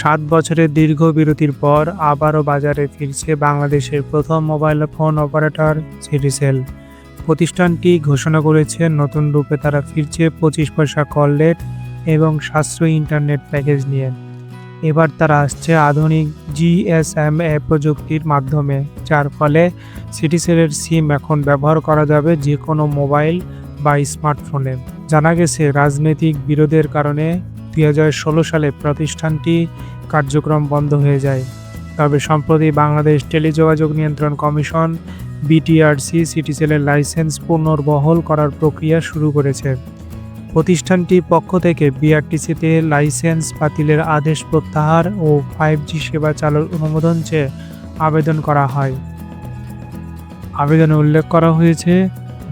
সাত বছরের দীর্ঘ বিরতির পর আবারও বাজারে ফিরছে বাংলাদেশের প্রথম মোবাইল ফোন অপারেটর সিটিসেল প্রতিষ্ঠানটি ঘোষণা করেছে, নতুন রূপে তারা ফিরছে পঁচিশ পয়সা কল রেট এবং সাশ্রয়ী ইন্টারনেট প্যাকেজ নিয়ে। এবার তারা আসছে আধুনিক জিএসএম প্রযুক্তির মাধ্যমে, যার ফলে সিটিসেলের সিম এখন ব্যবহার করা যাবে যে কোনো মোবাইল বা স্মার্টফোনে। জানা গেছে, রাজনৈতিক বিরোধের কারণে দুই হাজার ষোলো সালে প্রতিষ্ঠানটি কার্যক্রম বন্ধ হয়ে যায়। তবে সম্প্রতি বাংলাদেশ টেলিযোগাযোগ নিয়ন্ত্রণ কমিশন, বিটিআরসি সিটিসেলের লাইসেন্স পুনর্বহল করার প্রক্রিয়া শুরু করেছে। প্রতিষ্ঠানটির পক্ষ থেকে বিআরটিসিতে লাইসেন্স বাতিলের আদেশ প্রত্যাহার ও ফাইভ জি সেবা চালুর অনুমোদন চেয়ে আবেদন করা হয়। আবেদনে উল্লেখ করা হয়েছে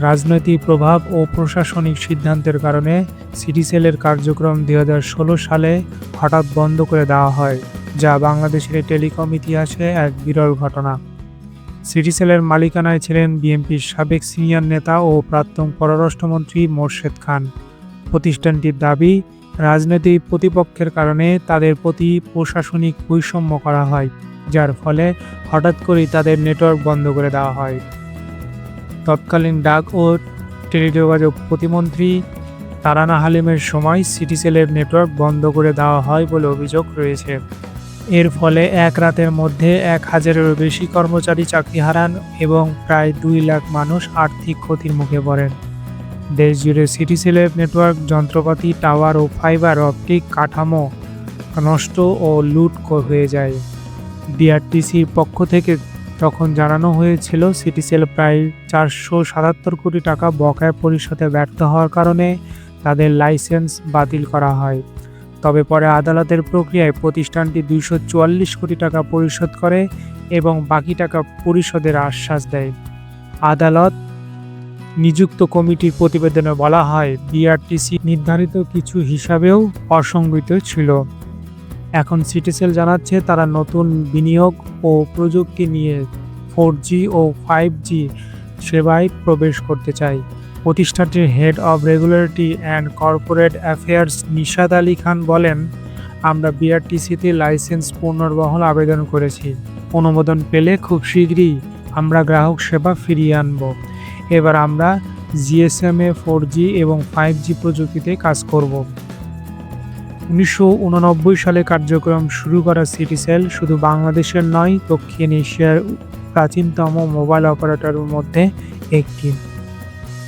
রাজনৈতিক প্রভাব ও প্রশাসনিক সিদ্ধান্তের কারণে সিটিসেলের কার্যক্রম দু হাজার ষোলো সালে হঠাৎ বন্ধ করে দেওয়া হয়, যা বাংলাদেশের টেলিকম ইতিহাসে এক বিরল ঘটনা। সিটিসেলের মালিকানায় ছিলেন বিএনপির সাবেক সিনিয়র নেতা ও প্রাক্তন পররাষ্ট্রমন্ত্রী মোর্শেদ খান। প্রতিষ্ঠানটির দাবি, রাজনৈতিক প্রতিপক্ষের কারণে তাদের প্রতি প্রশাসনিক বৈষম্য করা হয়, যার ফলে হঠাৎ করেই তাদের নেটওয়ার্ক বন্ধ করে দেওয়া হয়। তৎকালীন ডাক ও টেলিযোগাযোগ প্রতিমন্ত্রী তারানা হালিমের সময় সিটিসেলের নেটওয়ার্ক বন্ধ করে দেওয়া হয় বলে অভিযোগ রয়েছে। এর ফলে এক রাতের মধ্যে এক হাজারেরও বেশি কর্মচারী চাকরি হারান এবং প্রায় দুই লাখ মানুষ আর্থিক ক্ষতির মুখে পড়েন। দেশ জুড়ে সিটিসেলের নেটওয়ার্ক, যন্ত্রপাতি, টাওয়ার ও ফাইবার অপটিক কাঠামো নষ্ট ও লুট হয়ে যায়। বিআরটিসির পক্ষ থেকে তখন জানানো হয়েছিল সিটিসেল প্রায় চারশো সাতাত্তর কোটি টাকা বকেয়া পরিশোধে ব্যর্থ হওয়ার কারণে তাদের লাইসেন্স বাতিল করা হয়। তবে পরে আদালতের প্রক্রিয়ায় প্রতিষ্ঠানটি দুইশো চুয়াল্লিশ কোটি টাকা পরিশোধ করে এবং বাকি টাকা পরিশোধের আশ্বাস দেয়। আদালত নিযুক্ত কমিটির প্রতিবেদনে বলা হয় বিআরটিসি নির্ধারিত কিছু হিসাবেও অসংগঠিত ছিল। এখন সিটিসেল জানাচ্ছে তারা নতুন বিনিয়োগ ও প্রযুক্তি নিয়ে ফোর জি ও ফাইভ জি সেবায় প্রবেশ করতে চায়। প্রতিষ্ঠানটির head of regulatory and corporate affairs Nishad Ali Khan বলেন, আমরা বিআরটিসিতে লাইসেন্স পুনর্বহল আবেদন করেছি। অনুমোদন পেলে খুব শীঘ্রই আমরা গ্রাহক সেবা ফিরিয়ে আনব। এবার আমরা জিএসএমএ ফোর জি এবং ফাইভ জি প্রযুক্তিতে কাজ করব। উনিশশো উননব্বই সালে কার্যক্রম শুরু করা সিটিসেল শুধু বাংলাদেশের নয়, দক্ষিণ এশিয়ার প্রাচীনতম মোবাইল অপারেটরের মধ্যে একটি।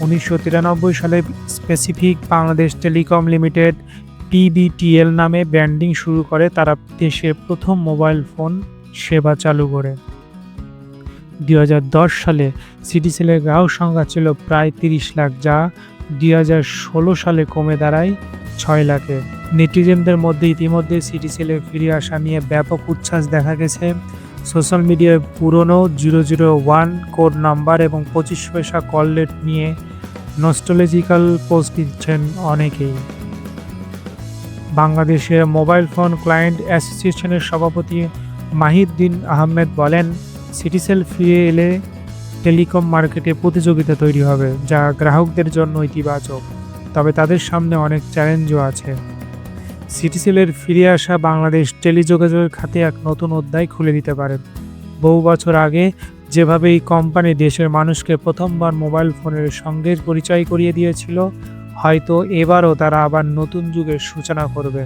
উনিশশো তিরানব্বই সালে specific Bangladesh telecom limited PBTL নামে ব্র্যান্ডিং শুরু করে, তারা দেশের প্রথম মোবাইল ফোন সেবা চালু করে। দুই হাজার দশ সালে সিটিসেলের গ্রাহক সংখ্যা ছিল প্রায় তিরিশ লাখ, যা দুই হাজার ষোলো সালে কমে দাঁড়ায় ছয় লাখে। নেটিজেনদের মধ্যে ইতিমধ্যে সিটিসেলে ফিরে আসা নিয়ে ব্যাপক উচ্ছ্বাস দেখা গেছে। সোশ্যাল মিডিয়ায় পুরনো zero zero one code number এবং পঁচিশ পয়সা কল রেট নিয়ে নস্টোলজিক্যাল পোস্ট দিচ্ছেন অনেকেই। বাংলাদেশের মোবাইল ফোন ক্লায়েন্ট অ্যাসোসিয়েশনের সভাপতি মাহিদ্দিন আহমেদ বলেন সিটিসেল ফিরে এলে টেলিকম মার্কেটে প্রতিযোগিতা তৈরি হবে, যা গ্রাহকদের জন্য ইতিবাচক। তবে তাদের সামনে অনেক চ্যালেঞ্জও আছে। সিটিসেলের ফিরে আসা বাংলাদেশ টেলিযোগাযোগের খাতে এক নতুন অধ্যায় খুলে দিতে পারে। বহু বছর আগে যেভাবে এই কোম্পানি দেশের মানুষকে প্রথমবার মোবাইল ফোনের সঙ্গে পরিচয় করিয়ে দিয়েছিল, হয়তো এবারও তারা আবার নতুন যুগের সূচনা করবে।